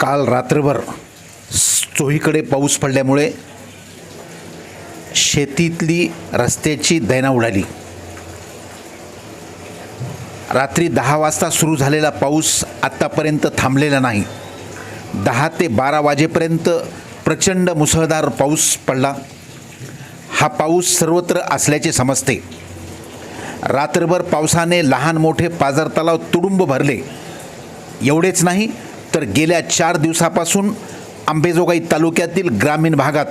काल रात्रभर चोहीकडे पाऊस पडल्यामुळे शेतीतली रस्त्याची दैना उडाली. रात्री दहा वाजता सुरू झालेला पाऊस आत्तापर्यंत थांबलेला नाही. दहा ते बारा वाजेपर्यंत प्रचंड मुसळधार पाऊस पडला. हा पाऊस सर्वत्र असल्याचे समजते. रात्रभर पावसाने लहान मोठे पाझर तलाव तुडुंब भरले. एवढेच नाही तर गेल्या चार दिवसापासून आंबेजोगाई तालुक्यातील ग्रामीण भागात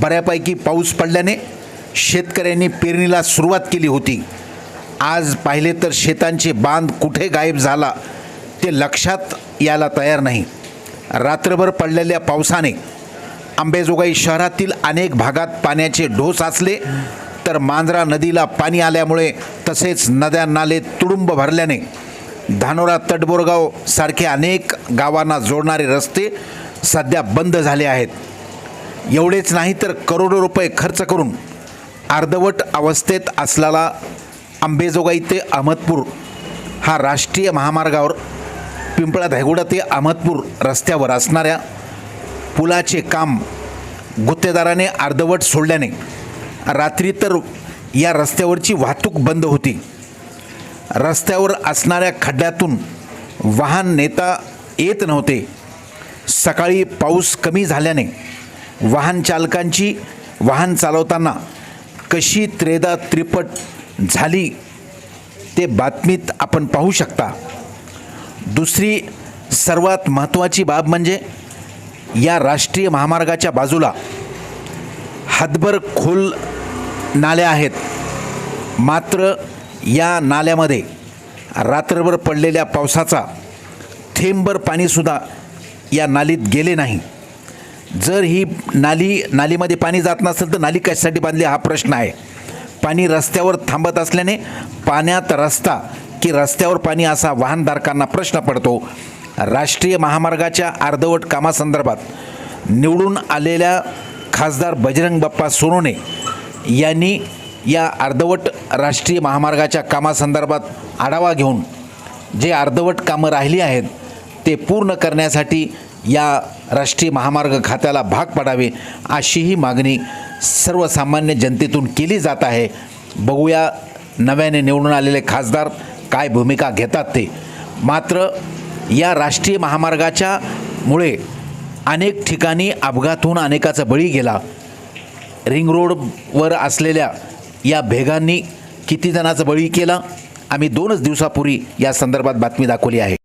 बऱ्यापैकी पाऊस पडल्याने शेतकऱ्यांनी पेरणीला सुरुवात केली होती. आज पाहिले तर शेतांचे बांध कुठे गायब झाला ते लक्षात यायला तयार नाही. रात्रभर पडलेल्या पावसाने आंबेजोगाई शहरातील अनेक भागात पाण्याचे ढोस असले तर मांजरा नदीला पाणी आल्यामुळे तसेच नद्या नाले तुडुंब भरल्याने धानोरा तटबोरगाव सारखे अनेक गावांना जोडणारे रस्ते सध्या बंद झाले आहेत. एवढेच नाही तर करोडो रुपये खर्च करून अर्धवट अवस्थेत असलेला आंबेजोगाई ते अहमदपूर हा राष्ट्रीय महामार्गावर पिंपळा धायगुडा ते अहमदपूर रस्त्यावर असणाऱ्या पुलाचे काम गुत्तेदाराने अर्धवट सोडल्याने रात्री तर या रस्त्यावरची वाहतूक बंद होती. रस्त्यावर असणाऱ्या खड्ड्यातून वाहन नेता येत नव्हते. सकाळी पाऊस कमी झाल्याने वाहन चालकांची वाहन चालवताना कशी त्रेदा त्रिपट झाली ते बातमीत आपण पाहू शकता. दुसरी सर्वात महत्त्वाची बाब म्हणजे या राष्ट्रीय महामार्गाच्या बाजूला हातभर खोल नाल्या आहेत. मात्र या नाल्यामध्ये रात्रभर पडलेल्या पावसाचा थेंबर पाणीसुद्धा या नालीत गेले नाही. जर ही नाली नालीमध्ये पाणी जात नसेल तर नाली कशासाठी बांधली हा प्रश्न आहे. पाणी रस्त्यावर थांबत असल्याने पाण्यात रस्ता की रस्त्यावर पाणी असा वाहनधारकांना प्रश्न पडतो. राष्ट्रीय महामार्गाच्या अर्धवट कामासंदर्भात निवडून आलेल्या खासदार बजरंग बाप्पा सोनोने यांनी या अर्धवट राष्ट्रीय महामार्गाच्या कामासंदर्भात आढावा घेऊन जे अर्धवट कामं राहिली आहेत ते पूर्ण करण्यासाठी या राष्ट्रीय महामार्ग खात्याला भाग पडावे अशीही मागणी सर्वसामान्य जनतेतून केली जात आहे. बघूया नव्याने निवडून आलेले खासदार काय भूमिका घेतात ते. मात्र या राष्ट्रीय महामार्गाच्या मुळे अनेक ठिकाणी अपघात होऊन अनेकाचा बळी गेला. रिंग रोडवर असलेल्या या भेगांनी किती जणाचा बळी केला? आम्ही दोनच दिवसापूर्वी या संदर्भात बातमी दाखवली आहे.